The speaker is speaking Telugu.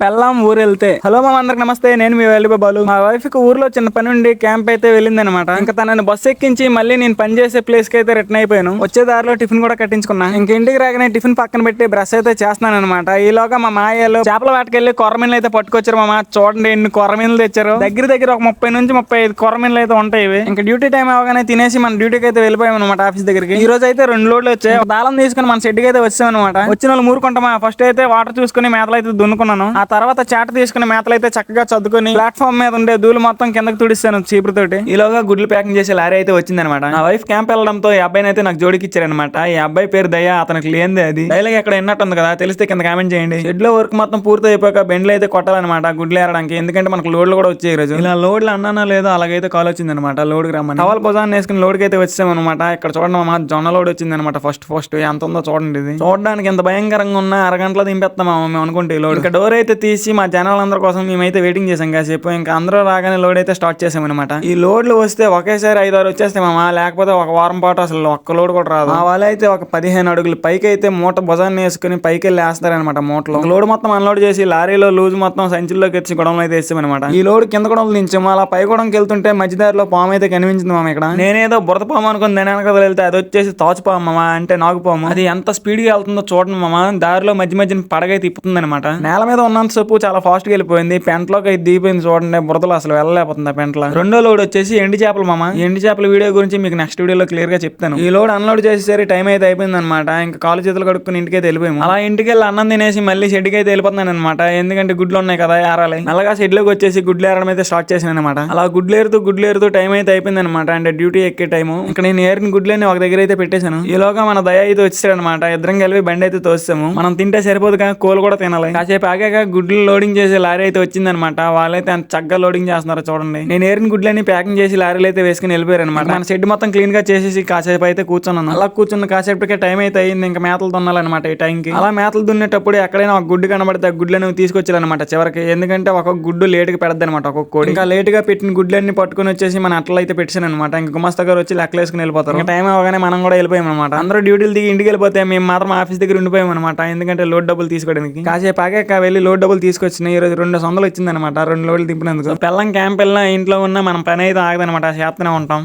పెళ్ళాం ఊరు వెళ్తే హలో మా అందరికి నమస్తే నేను మీ వెళ్ళిపోయి బాలు. మా వైఫ్కి ఊర్లో చిన్న పని ఉండి క్యాంప్ అయితే వెళ్ళింది అనమాట ఇంకా తనని బస్సు ఎక్కించి మళ్ళీ నేను పని చేసే ప్లేస్కి అయితే రిటర్న్ అయిపోయాను. వచ్చే దారిలో టిఫిన్ కూడా కట్టించుకున్నా. ఇంక ఇంటికి రాగానే టిఫిన్ పక్కన పెట్టి బ్రష్ అయితే చేస్తున్నాను అనమాట ఈలోగా మా మాయలు చేపల వేటకెళ్ళి కొరమీన్లు అయితే పట్టుకొచ్చారు మా చూడండి ఎన్ని కొరమీన్లు తెచ్చారు. దగ్గర దగ్గర ఒక ముప్పై నుంచి ముప్పై ఐదు కొరమీన్లు అయితే ఉంటాయి ఇవి. ఇంకా డ్యూటీ టైం అవగానే తినేసి మన డ్యూటీకి అయితే వెళ్ళిపోయాం అనమాట ఆఫీస్ దగ్గరికి. ఈ రోజు అయితే రెండు లోడ్లు వచ్చాయి. దాళం తీసుకుని మన షెడ్కి అయితే వచ్చాం అనమాట వచ్చిన వాళ్ళు మూరుకుంటామా ఫస్ట్ అయితే వాటర్ చూసుకుని మేతలు అయితే దున్నుకున్నాను. ఆ తర్వాత చాట తీసుకుని మేతలు అయితే చక్కగా చదువుకుని ప్లాట్ఫామ్ మీద ఉండే ధూళి మొత్తం కిందకి తుడిస్తాను చీపురుతోటి. ఈలోగా గుడ్లు ప్యాకింగ్ చేసే లారీ అయితే వచ్చిందనమాట నా వైఫ్ క్యాంప్ వెళ్ళడంతో ఈ అబ్బాయిని అయితే నాకు జోడికి ఇచ్చారనమాట ఈ అబ్బాయి పేరు దయ అతనికి లేనిదే అది. డైలాగ్ ఎక్కడ విన్నట్టు ఉంది కదా తెలిస్తే కింద కామెంట్ చేయండి. షెడ్లో వర్క్ మొత్తం పూర్తి అయిపోయాక బెండ్లు అయితే కొట్టాలన్నమాట గుడ్లు ఏరడానికి. ఎందుకంటే మనకు లోడ్లు కూడా వచ్చాయి ఈ రోజు. ఇలా లోడ్లు అన్నానో లేదో అలాగైతే కాల్ వచ్చిందనమాట లోడ్కి రమ్మని. టవల్ భుజాన్ని వేసుకుని లోడ్కి అయితే వచ్చామన్నమాట ఇక్కడ చూడండి మా జొన్న లోడ్ వచ్చిందనమాట ఫస్ట్ ఫస్ట్. ఎంత ఉందో చూడండి ఇది. చూడడానికి ఎంత భయంకరంగా ఉన్నా అరగంటలో దింపేస్తాం మేము అనుకుంటే ఈ లోడ్. ఇంకా డోర్ అయితే తీసి మా జనాలందరి కోసం మేమైతే వెయిటింగ్ చేసాం కాసేపు ఇంకా అందరూ రాగానే లోడ్ అయితే స్టార్ట్ చేసామన్నమాట ఈ లోడ్లు వస్తే ఒకేసారి ఐదు ఆరు వచ్చేస్తే మామ లేకపోతే ఒక వారం పాటు అసలు ఒక్క లోడ్ కూడా రాదు. మా వాళ్ళు అయితే ఒక పదిహేను అడుగులు పైకి అయితే మూట భుజాన్ని వేసుకుని పైకి వెళ్ళి వేస్తారనమాట మూటలో. లోడ్ మొత్తం అన్లోడ్ చేసి లారీలో లూజ్ మొత్తం సంచుల్లోకి వచ్చి గొడవలు అయితే వేసామన్నమాట ఈ లోడ్ కింద గొడవలు దించాము. అలా పై గొడవకి వెళ్తుంటే మధ్యదారిలో పాము అయితే కనిపించింది మామ ఇక్కడ. నేనేదో బురద పాము అనుకుని దాని వెనక వెళ్తే అది వచ్చేసి తాచుపాము మామ అంటే నాగుపాము అది ఎంత స్పీడ్గా వెళ్తుందో చూడండి మామ. దారిలో మధ్య మధ్యన పడగై తిప్పుతుంది అనమాట నేల మీద ఉన్న సేపు చాలా ఫాస్ట్గా వెళ్ళిపోయింది. పెంటలోకి అయితే దిగిపోయింది చూడండి. బురదలో అసలు వెళ్ళలేకపోతుంది ఆ పెంటలో? రెండో లోడ్ వచ్చేసి ఎండి చేపలు మామ. ఎండి చేపల వీడియో గురించి మీకు నెక్స్ట్ వీడియోలో క్లియర్గా చెప్తాను. ఈ లోడ్ అన్లోడ్ చేసేసరి టైం అయితే అయిపోయింది అనమాట ఇంకా కాలు చేతులు కడుక్కుని ఇంటికి అయితే వెళ్ళిపోయాము. అలా ఇంటికి వెళ్ళి అన్నం తినేసి మళ్ళీ షెడ్కి అయితే వెళ్ళిపోతున్నాను అనమాట ఎందుకంటే గుడ్లు ఉన్నాయి కదా ఏరాలి. అలాగా షెడ్లోకి వచ్చేసి గుడ్లు ఏరడం అయితే స్టార్ట్ చేశాను అనమాట అలా గుడ్లు ఏరుతూ గుడ్లు ఏరుతూ టైం అయితే అయిపోయింది అనమాట అంటే డ్యూటీ ఎక్కే టైం ఇక్కడ నేను ఏరిన గుడ్లని ఒక దగ్గర అయితే పెట్టేశాను. ఈలోగా మన దయ అయితే వచ్చాడు అనమాట ఇద్దరం కలిపి బండి అయితే తోస్తాము మనం తింటే సరిపోదు కానీ కోలు కూడా తినాలి. కాసేపు ఆగాక గుడ్లు లోడింగ్ చేసే లారీ అయితే వచ్చిందనమాట. వాళ్ళైతే అంత చక్కగా లోడింగ్ చేస్తున్నారు చూడండి. నేను ఏరిన గుడ్లని ప్యాకింగ్ చేసి లారీలు అయితే వేసుకుని వెళ్ళిపోయారు అనమాట మన షెడ్ మొత్తం క్లీన్గా చేసేసి కాసేపు అయితే కూర్చున్నాను. అలా కూర్చున్న కాసేపటికే టైం అయితే అయింది ఇంకా మేతలు దున్నాలన్నమాట ఈ టైంకి అలా మేతలు దున్నేటప్పుడు ఎక్కడైనా ఒక గుడ్డు కనబడితే ఆ గుడ్లను తీసుకొచ్చారనమాట చివరికి. ఎందుకంటే ఒక గుడ్డు లేటుగా పెడద్ది అనమాట ఒక్కొక్క కోడి. ఇంకా లేటుగా పెట్టిన గుడ్లన్నీ పట్టుకుని వచ్చేసి మన అట్లా అయితే పెట్టాను అనమాట ఇంకా గుమస్తా గారు వచ్చి లెక్కలేసుకుని వెళ్ళిపోతారు. ఇంకా టైం అవగానే మనం కూడా వెళ్ళిపోయాం అనమాట అందరూ డ్యూటీలు దిగి ఇంటికి వెళ్ళిపోతే మేము మాత్రం ఆఫీస్ దగ్గర ఉండిపోయాం అనమాట ఎందుకంటే లోడ్ డబ్బులు తీసుకోవడానికి. కాసేపు ఆగాక వెళ్ళి లోడ్ డబ్బులు తీసుకొచ్చిన ఈ రోజు రెండు వందలు వచ్చిందనమాట రెండు లోడ్లు దింపినందుకు. పెళ్ళం క్యాంప్ వెళ్ళినా ఇంట్లో ఉన్న మనం పని అయితే ఆగదనమాట చేస్తూనే ఉంటాం.